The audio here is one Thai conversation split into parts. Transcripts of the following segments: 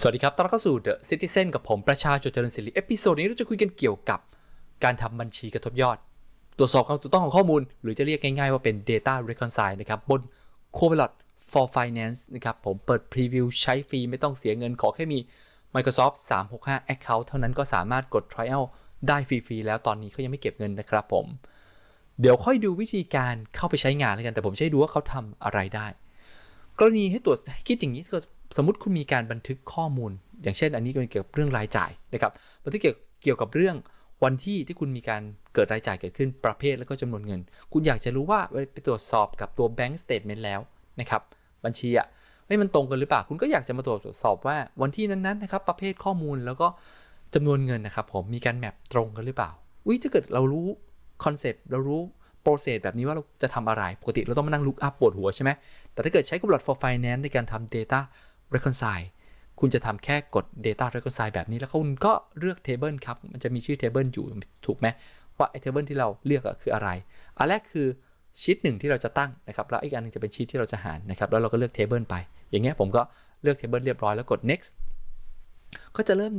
สวัสดีครับต้อนรับเข้าสู่ The Citizen กับผม ประชาชนเจริญศิริเอพิโซดนี้เราจะคุยกันเกี่ยวกับการทำบัญชีกระทบยอด ตรวจสอบความถูกต้องของข้อมูล หรือจะเรียกง่ายๆว่าเป็น Data Reconcile นะครับบน Copilot for Finance นะครับ ผมเปิดพรีวิวใช้ฟรีไม่ต้องเสียเงินขอแค่มี Microsoft 365 Account เท่านั้นก็สามารถกด Trial ได้ฟรีๆแล้วตอนนี้เขายังไม่เก็บเงินนะครับผม เดี๋ยวค่อยดูวิธีการเข้าไปใช้งานแล้วกันแต่ผมจะให้ดูว่าเขาทำอะไรได้ กรณีให้ตรวจให้คิดอย่างนี้ก็ สมมติคุณมีการบันทึกข้อมูล อย่างเช่น อันนี้เกี่ยวกับเรื่องรายจ่ายนะครับบันทึกเกี่ยวกับเรื่องวันที่ที่คุณมีการเกิดรายจ่ายเกิดขึ้นประเภทแล้วก็จำนวนเงิน คุณอยากจะรู้ว่าไปตรวจสอบกับตัว bank statement แล้วนะครับบัญชีอะไม่มันตรงกันหรือเปล่า คุณก็อยากจะมาตรวจสอบว่าวันที่นั้นๆนะครับประเภทข้อมูลแล้วก็จำนวนเงินนะครับผมมีการแมปตรงกันหรือเปล่าอุ้ยถ้าเกิดเรารู้คอนเซปต์เรารู้โปรเซสแบบนี้ว่าเราจะทำอะไร ปกติเราต้องมานั่งลุกอัพปวดหัวใช่ไหมแต่ถ้าเกิดใช้ Copilot for Finance ในการทำ data reconcile คุณจะทำแค่กด data reconcile แบบนี้แล้วคุณก็เลือก table ครับ มันจะมีชื่อ table อยู่ถูกไหมว่าไอ้ table ที่เราเลือกคืออะไร อันแรกคือชีตหนึ่งที่เราจะตั้งนะครับ แล้วอีกอันนึงจะเป็นชีตที่เราจะหารนะครับ แล้วเราก็เลือก table ไป อย่างเงี้ยผมก็เลือก table เรียบร้อยแล้วกด next ก็จะเริ่ม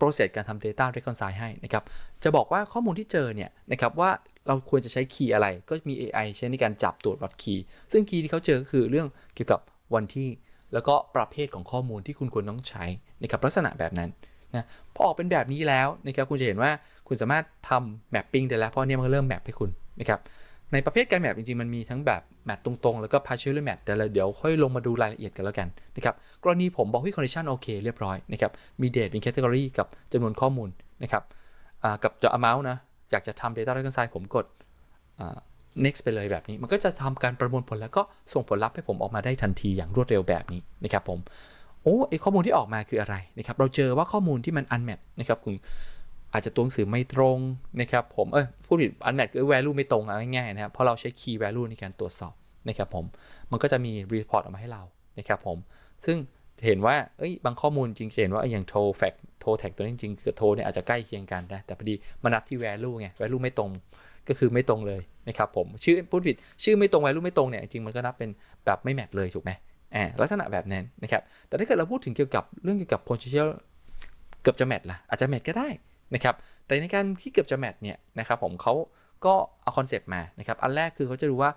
process การทำ data reconcile ให้นะครับ จะบอกว่าข้อมูลที่เจอเนี่ยนะครับว่าเราควรจะใช้คีย์อะไร ก็มี AI ใช้ในการจับตรวจวัดคีย์ ซึ่งคีย์ที่เขาเจอก็คือเรื่องเกี่ยวกับวันที่ แล้วก็ประเภทของข้อมูลที่คุณควรต้องใช้นะครับลักษณะแบบนั้นนะพอออกเป็นแบบนี้แล้วนะครับคุณจะเห็นว่าคุณสามารถทำแมปปิ้งได้แล้วเพราะเนี่ยมันเริ่มแมปให้คุณนะครับในประเภทการแมปจริงๆ มันมีทั้งแบบแมปตรงๆ แล้วก็ partial map แต่เราเดี๋ยวค่อยลงมาดูรายละเอียดกันแล้วกันนะครับกรณีผมบอกที่ condition โอเคเรียบร้อยนะครับมี date มี category กับจำนวนข้อมูลนะครับกับจะ amount นะอยากจะทำ data reconcile ผมกด next ไปเลยแบบนี้ มันก็จะทำการประมวลผลแล้วก็ส่งผลลัพธ์ให้ผมออกมาได้ทันทีอย่างรวดเร็วแบบนี้นะครับผมโอ้ไอข้อมูลที่ออกมาคืออะไรนะครับเราเจอว่าข้อมูลที่มัน unmatch นะครับคุณอาจจะตัวหนังสือไม่ตรงนะครับผมเออพูดผิด unmatch คือ value ไม่ตรงง่ายๆนะครับเพราะเราใช้ key value ในการตรวจสอบนะครับผมมันก็จะมี report ออกมาให้เรานะครับผมซึ่งเห็นว่าเอ้ยบางข้อมูลจริงเห็นว่าอย่าง to fact to tag ตัวนี้จริงๆกับ to เนี่ยอาจจะใกล้เคียงกันนะแต่พอดีมานับที่ value ไง value ไม่ตรง ก็คือไม่ตรงเลยนะครับผมชื่อพูดผิดชื่อไม่ตรง value ไม่ตรงเนี่ยจริงมันก็นับเป็นแบบไม่แมทเลยถูกไหมอ่าลักษณะแบบนั้นนะครับแต่ถ้าเกิดเราพูดถึงเกี่ยวกับเรื่องเกี่ยวกับ potential เกือบจะแมทละอาจจะแมทก็ได้นะครับแต่ในการที่เกือบจะแมทเนี่ยนะครับผมเขาก็เอาคอนเซปต์มานะครับอันแรกคือเขาจะดูว่า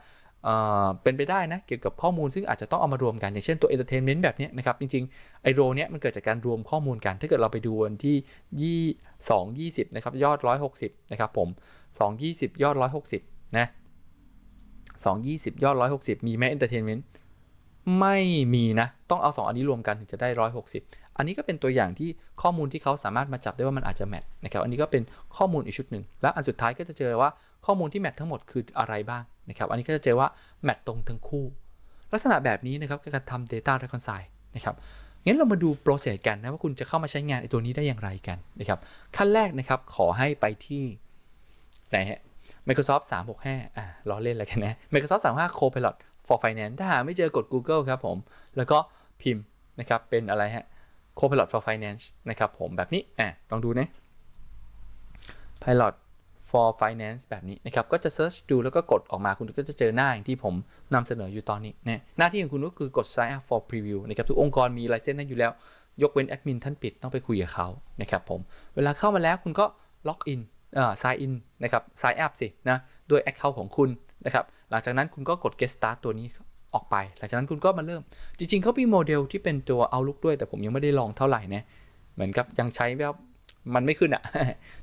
เป็นไปได้นะเกี่ยวกับข้อมูลซึ่งอาจจะต้องเอามารวมกัน อย่างเช่นตัว entertainment แบบนี้นะครับ จริงๆไอโรเนี้ยมันเกิดจากการรวมข้อมูลกัน ถ้าเกิดเราไปดูวันที่ยี่สองยี่สิบนะครับ ยอด 160 นะครับผม 2 20 ยอด 160 นะ 2 20 ยอด 160 มีไหม entertainment ไม่มีนะ ต้องเอา 2 อันนี้รวมกันถึงจะได้ 160 อันนี้ก็เป็นตัวอย่างที่ข้อมูลที่เขาสามารถมาจับได้ว่ามันอาจจะแมทนะครับ อันนี้ก็เป็นข้อมูลอีกชุดหนึ่ง แล้วอันสุดท้ายก็จะเจอว่าข้อมูลที่แมททั้งหมดคืออะไรบ้างนะครับ อันนี้ก็จะเจอว่าแมทตรงทั้งคู่ ลักษณะแบบนี้นะครับการทำ data reconcile นะครับ งั้นเรามาดูโปรเซสกันนะว่าคุณจะเข้ามาใช้งานไอ้ตัวนี้ได้อย่างไรกันนะครับ ขั้นแรกนะครับขอให้ไปที่ ไหนฮะ Microsoft 365 อ่าล้อเล่นอะไรกันนะ Microsoft 365 Copilot for Finance ถ้าหาไม่เจอกด Google ครับผม แล้วก็พิมพ์นะครับ เป็นอะไรฮะ Copilot for Finance นะครับผมแบบนี้ อ่าลองดูนะ Pilot for Finance แบบนี้นะครับ ก็จะ search ดูแล้วก็กดออกมาคุณก็จะเจอหน้าอย่างที่ผมนำเสนออยู่ตอนนี้นะหน้าที่ของคุณก็คือกด sign up for preview นะครับ ทุกองค์กรมีไลเซนส์นั้นอยู่แล้ว ยกเว้นแอดมินท่านปิดต้องไปคุยกับเขานะครับผม เวลาเข้ามาแล้วคุณก็ล็อกอิน เอ่อ sign in นะครับ sign up สินะด้วย account ของคุณนะครับหลังจากนั้นคุณก็กด get start ตัวนี้ออกไป หลังจากนั้นคุณก็มาเริ่ม จริง ๆเขามีโมเดลที่เป็นตัว Outlook ด้วย แต่ผมยังไม่ได้ลองเท่าไหร่นะเหมือนกับยังใช้แบบมันไม่ขึ้นอะ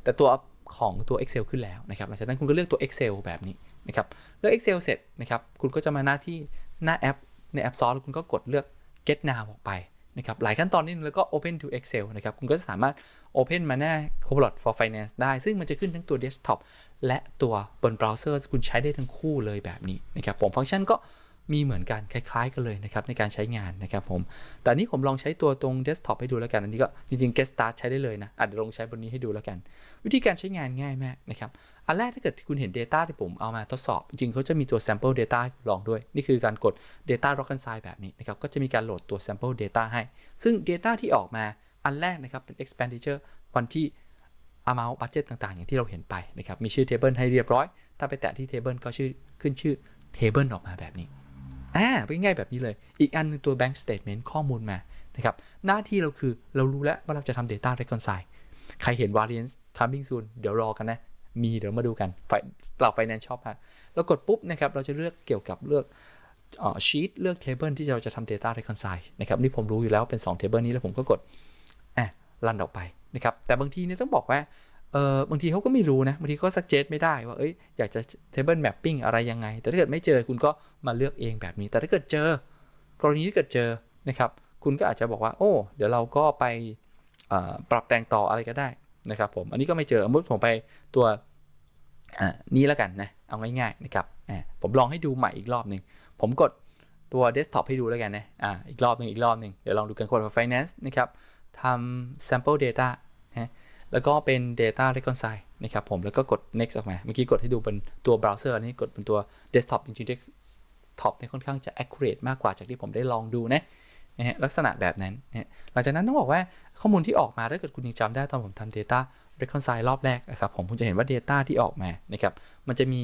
แต่ตัวของตัว Excel ขึ้นแล้วนะครับหลังจากนั้นคุณก็เลือกตัว Excel แบบนี้นะครับเลือก Excel เสร็จนะครับคุณก็จะมาหน้าที่หน้าแอปในแอปซอสคุณก็กดเลือก get now ออกไป นะครับหลายขั้นตอนนิดนึงแล้วก็ open to excel นะครับคุณก็สามารถ open มาหน้า Copilot for finance ได้ ซึ่งมันจะขึ้นทั้งตัว desktop และตัวบนเบราว์เซอร์คุณใช้ได้ทั้งคู่เลยแบบนี้นะครับผมฟังก์ชันก็ มีเหมือนกันคล้ายๆ กันเลยนะครับในการใช้งานนะครับผม แต่นี้ผมลองใช้ตัวตรงเดสก์ท็อปให้ดูแล้วกัน อันนี้ก็จริงๆ Get Start ใช้ได้เลยนะอาจจะลองใช้บนนี้ให้ดูแล้วกัน วิธีการใช้งานง่ายมากนะครับ อันแรกถ้าเกิดคุณเห็น Data ที่ผมเอามาทดสอบ จริงๆเขาจะมีตัว Sample Data ลองด้วย นี่คือการกด Data Reconcile แบบนี้นะครับ ก็จะมีการโหลดตัว Sample Data ให้ ซึ่ง Data ที่ออกมาอันแรกนะครับเป็น Expenditure วันที่ amount budget ต่างๆ อย่างที่เราเห็นไปนะครับมีชื่อ table ให้เรียบร้อย ถ้าไปแตะที่ table ก็ชื่อขึ้นชื่อ table ออกมาแบบนี้ อ่าเป็นง่ายแบบนี้เลย อีกอันนึงตัว bank statement ข้อมูลมานะครับหน้าที่เราคือเรารู้แล้วว่าเราจะทำ data reconcile ใครเห็น variance coming soon เดี๋ยวรอกันนะ มีเดี๋ยวมาดูกันฝ่ายเรา finance shop ฮะเรากดปุ๊บนะครับ เราจะเลือกเกี่ยวกับเลือกชีตเลือก table ที่เราจะทำ data reconcile นะครับ นี่ผมรู้อยู่แล้วเป็น 2 table นี้แล้วผมก็กดอะรันออกไปนะครับ แต่บางทีเนี่ยต้องบอกว่า เออบางทีเขาก็ไม่รู้นะบางทีก็ suggest ไม่ได้ว่าเอ้ยอยากจะ table mapping อะไรยังไง แต่ถ้าเกิดไม่เจอคุณก็มาเลือกเองแบบนี้ แต่ถ้าเกิดเจอกรณีที่เกิดเจอนะครับ คุณก็อาจจะบอกว่า โอ้ เดี๋ยวเราก็ไปปรับแต่งต่ออะไรก็ได้นะครับผม อันนี้ก็ไม่เจอสมมติผมไปตัวนี้แล้วกันนะ เอาง่ายๆนะครับ ผมลองให้ดูใหม่อีกรอบหนึ่ง ผมกดตัว desktop ให้ดูแล้วกันนะ อ่า อีกรอบหนึ่งอีกรอบหนึ่ง เดี๋ยวลองดูกันกด finance นะครับทำ sample data แล้วก็เป็น data reconcile นะครับผมแล้วก็กด next ออกมา เมื่อกี้กดให้ดูเป็นตัว browser อันนี้กดเป็นตัว desktop จริงๆ desktop เนี่ยค่อนข้างจะ accurate มากกว่าจากที่ผมได้ลองดูนะนะฮะลักษณะแบบนั้นนะหลังจากนั้นต้องบอกว่าข้อมูลที่ออกมาถ้าเกิดคุณยังจำได้ตอนผมทำ data reconcile รอบแรกนะครับผมคุณจะเห็นว่า data ที่ออกมานะครับมันจะมี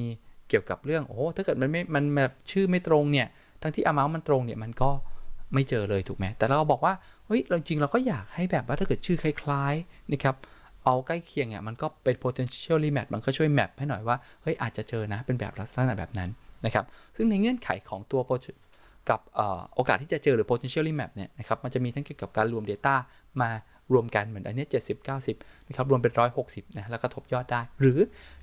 เกี่ยวกับเรื่องโอ้ถ้าเกิดมันไม่มันแบบชื่อไม่ตรงเนี่ยทั้งที่ amount มันตรงเนี่ยมันก็ไม่เจอเลยถูกไหมแต่เราบอกว่าเฮ้ยเราจริงเราก็อยากให้แบบว่าถ้าเกิดชื่อคล้ายๆนะครับ เอาใกล้เคียงเนี่ยมันก็เป็น potentially match มันก็ช่วย map ให้หน่อยว่า เฮ้ยอาจจะเจอนะ เป็นแบบลักษณะแบบนั้นนะครับ ซึ่งในเงื่อนไขของตัวกับโอกาสที่จะเจอหรือ potentially map เนี่ยนะครับ มันจะมีทั้งเกี่ยวกับการรวม Data มารวมกันเหมือนอันนี้ 70 90 นะครับ รวมเป็น 160 นะ แล้วก็ทบยอดได้ หรือ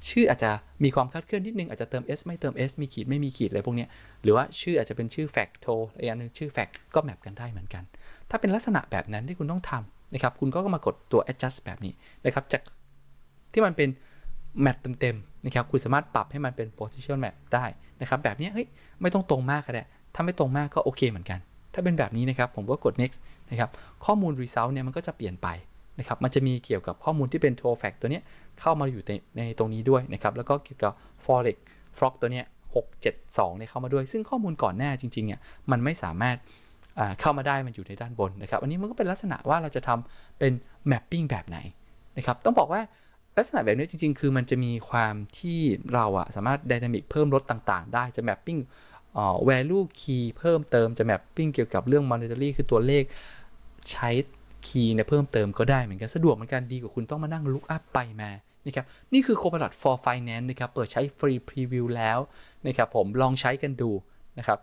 ชื่ออาจจะมีความคลาดเคลื่อนนิดนึง อาจจะเติม s ไม่เติม s มีขีดไม่มีขีดอะไรพวกเนี้ยหรือว่าชื่ออาจจะเป็นชื่อ fact โทอีกอันนึงชื่อ fact ก็แมปกันได้เหมือนกัน ถ้าเป็นลักษณะแบบนั้นที่คุณต้องทำ นะครับ คุณก็มากดตัว adjust แบบนี้นะครับ จากที่มันเป็นแมปเต็มๆนะครับ คุณสามารถปรับให้มันเป็น position map ได้นะครับ แบบนี้เฮ้ยไม่ต้องตรงมากก็ได้ ถ้าไม่ตรงมากก็โอเคเหมือนกัน ถ้าเป็นแบบนี้นะครับผมก็กด next นะครับ ข้อมูล result เนี่ยมันก็จะเปลี่ยนไปนะครับ มันจะมีเกี่ยวกับข้อมูลที่เป็น t o fact ตัวเนี้ยเข้ามาอยู่ในในตรงนี้ด้วยนะครับ แล้วก็เกี่ยวกับ forex frog ตัวเนี้ย672เนี่ยเข้ามาด้วย ซึ่งข้อมูลก่อนหน้าจริงๆเนี่ยมันไม่สามารถ เข้ามาได้มันอยู่ในด้านบนนะครับ อันนี้มันก็เป็นลักษณะว่าเราจะทำเป็น mapping แบบไหนนะครับ ต้องบอกว่าลักษณะแบบนี้จริง ๆ คือมันจะมีความที่เราอะสามารถ dynamic เพิ่มลดต่างๆ ได้จะ mapping value key เพิ่มเติมจะ mapping เกี่ยวกับเรื่อง monetary คือตัวเลขใช้ key เนี่ยเพิ่มเติมก็ได้เหมือนกันสะดวกเหมือนกันดีกว่าคุณต้องมานั่ง look up ไปมานะครับนี่คือ Copilot for Finance นะครับ เปิดใช้ฟรี preview แล้วนะครับผมลองใช้กันดูนะครับ